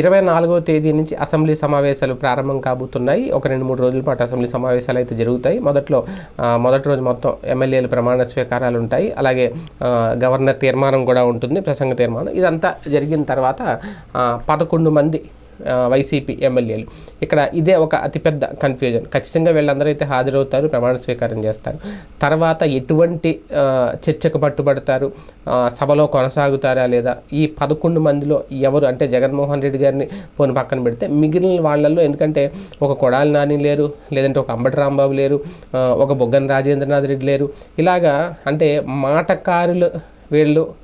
ఇరవై నాలుగో తేదీ నుంచి అసెంబ్లీ సమావేశాలు ప్రారంభం కాబోతున్నాయి. ఒక రెండు మూడు రోజుల పాటు అసెంబ్లీ సమావేశాలు అయితే జరుగుతాయి. మొదట్లో మొదటి రోజు మొత్తం ఎమ్మెల్యేలు ప్రమాణ స్వీకారాలు ఉంటాయి. అలాగే గవర్నర్ తీర్మానం కూడా ఉంటుంది ప్రసంగ తీర్మానం. ఇదంతా జరిగిన తర్వాత పదకొండు మంది వైసీపీ ఎమ్మెల్యేలు. ఇక్కడ ఇదే ఒక అతిపెద్ద కన్ఫ్యూజన్ ఖచ్చితంగా వీళ్ళందరూ అయితే హాజరవుతారు ప్రమాణ స్వీకారం చేస్తారు. తర్వాత ఎటువంటి చర్చకు పట్టుబడతారు సభలో కొనసాగుతారా లేదా? ఈ పదకొండు మందిలో ఎవరు? అంటే జగన్మోహన్ రెడ్డి గారిని పోని పక్కన పెడితే మిగిలిన వాళ్ళల్లో ఎందుకంటే ఒక కొడాలి నాని లేరు లేదంటే ఒక అంబటి రాంబాబు లేరు ఒక బొగ్గన రాజేంద్రనాథ్ రెడ్డి లేరు. ఇలాగా అంటే మాటకారులు వీళ్ళు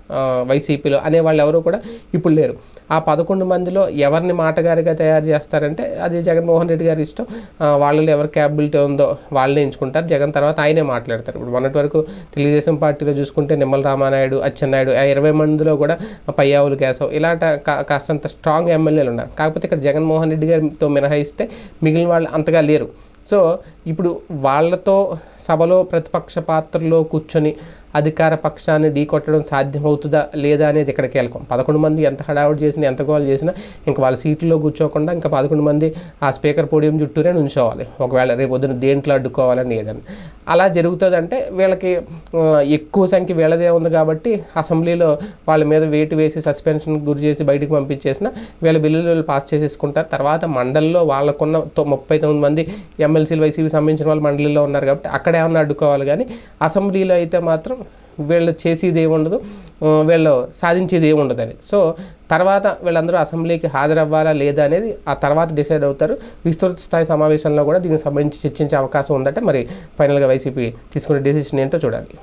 వైసీపీలో అనే వాళ్ళు ఎవరు కూడా ఇప్పుడు లేరు. ఆ పదకొండు మందిలో ఎవరిని మాటగారిగా తయారు చేస్తారంటే అది జగన్మోహన్ రెడ్డి గారి ఇష్టం. వాళ్ళలో ఎవరి క్యాపబిలిటీ ఉందో వాళ్ళని ఎంచుకుంటారు. జగన్ తర్వాత ఆయనే మాట్లాడతారు. ఇప్పుడు మొన్నటి వరకు తెలుగుదేశం పార్టీలో చూసుకుంటే నిమ్మల రామానాయుడు అచ్చెన్నాయుడు ఆ ఇరవై మందిలో కూడా పయ్యావులు కేశవ్ ఇలాంట కా- కాస్తంత స్ట్రాంగ్ ఎమ్మెల్యేలు ఉన్నారు. కాకపోతే ఇక్కడ జగన్మోహన్ రెడ్డి గారితో మినహాయిస్తే మిగిలిన వాళ్ళు అంతగా లేరు. సో ఇప్పుడు వాళ్ళతో సభలో ప్రతిపక్ష పాత్రలో కూర్చొని అధికార పక్షాన్ని ఢీకొట్టడం సాధ్యమవుతుందా లేదా అనేది ఇక్కడ కీలకం పదకొండు మంది ఎంత హడావుడి చేసినా ఎంత గోల్ చేసినా ఇంకా వాళ్ళ సీట్లో కూర్చోకుండా ఇంకా పదకొండు మంది ఆ స్పీకర్ పోడియం చుట్టూనే నుంచోవాలి. ఒకవేళ రేపు పొద్దున దేంట్లో అడ్డుకోవాలని ఏదని. అలా జరుగుతుందంటే వీళ్ళకి ఎక్కువ సంఖ్య వీళ్ళదే ఉంది కాబట్టి అసెంబ్లీలో వాళ్ళ మీద వేటు వేసి సస్పెన్షన్ గురి చేసి బయటకు పంపించేసిన వీళ్ళ బిల్లులు వీళ్ళు పాస్ చేసేసుకుంటారు. తర్వాత మండలిలో వాళ్ళకున్న ముప్పై తొమ్మిది మంది ఎమ్మెల్సీలు వైసీపీ సంబంధించిన వాళ్ళు మండలిలో ఉన్నారు కాబట్టి అక్కడ ఏమన్నా అడ్డుకోవాలి కానీ అసెంబ్లీలో అయితే మాత్రం వీళ్ళు చేసేది ఏముండదు వీళ్ళు సాధించేది ఏముండదు అని. సో తర్వాత వీళ్ళందరూ అసెంబ్లీకి హాజరవ్వాలా లేదా అనేది ఆ తర్వాత డిసైడ్ అవుతారు. విస్తృత స్థాయి సమావేశంలో కూడా దీనికి సంబంధించి చర్చించే అవకాశం ఉందంటే మరి ఫైనల్గా వైసీపీ తీసుకునే డెసిషన్ ఏంటో చూడాలి.